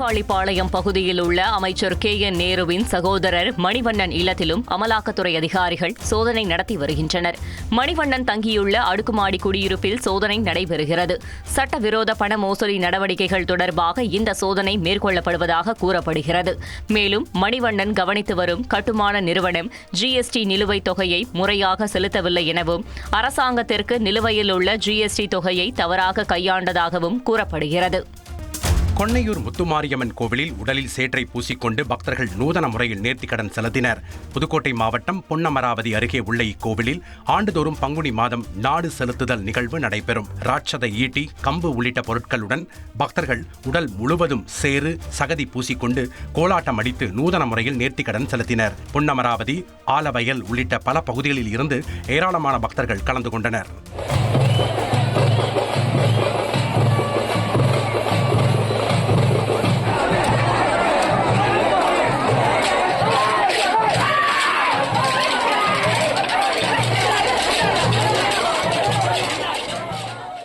காளிப்பாளையம் பகுதியில் உள்ள அமைச்சர் கே என் நேருவின் சகோதரர் மணிவண்ணன் இல்லத்திலும் அமலாக்கத்துறை அதிகாரிகள் சோதனை நடத்தி வருகின்றனர். மணிவண்ணன் தங்கியுள்ள அடுக்குமாடி குடியிருப்பில் சோதனை நடைபெறுகிறது. சட்டவிரோத பண மோசடி நடவடிக்கைகள் தொடர்பாக இந்த சோதனை மேற்கொள்ளப்படுவதாக கூறப்படுகிறது. மேலும் மணிவண்ணன் கவனித்து வரும் கட்டுமான நிறுவனம் ஜிஎஸ்டி நிலுவைத் தொகையை முறையாக செலுத்தவில்லை எனவும் அரசாங்கத்திற்கு நிலுவையில் உள்ள ஜிஎஸ்டி தொகையை தவறாக கையாண்டதாகவும் கூறப்படுகிறது. கொன்னையூர் முத்துமாரியம்மன் கோவிலில் உடலில் சேற்றை பூசிக்கொண்டு பக்தர்கள் நூதன முறையில் நேர்த்திக்கடன் செலுத்தினர். புதுக்கோட்டை மாவட்டம் பொன்னமராவதி அருகே உள்ள இக்கோவிலில் ஆண்டுதோறும் பங்குனி மாதம் நாடு செலுத்துதல் நிகழ்வு நடைபெறும். ராட்சத ஈட்டி கம்பு உள்ளிட்ட பொருட்களுடன் பக்தர்கள் உடல் முழுவதும் சேறு சகதி பூசிக்கொண்டு கோலாட்டம் அடித்து நூதன முறையில் நேர்த்திக்கடன் செலுத்தினர். பொன்னமராவதி ஆலவயல் உள்ளிட்ட பல பகுதிகளில் இருந்து ஏராளமான பக்தர்கள் கலந்து கொண்டனர்.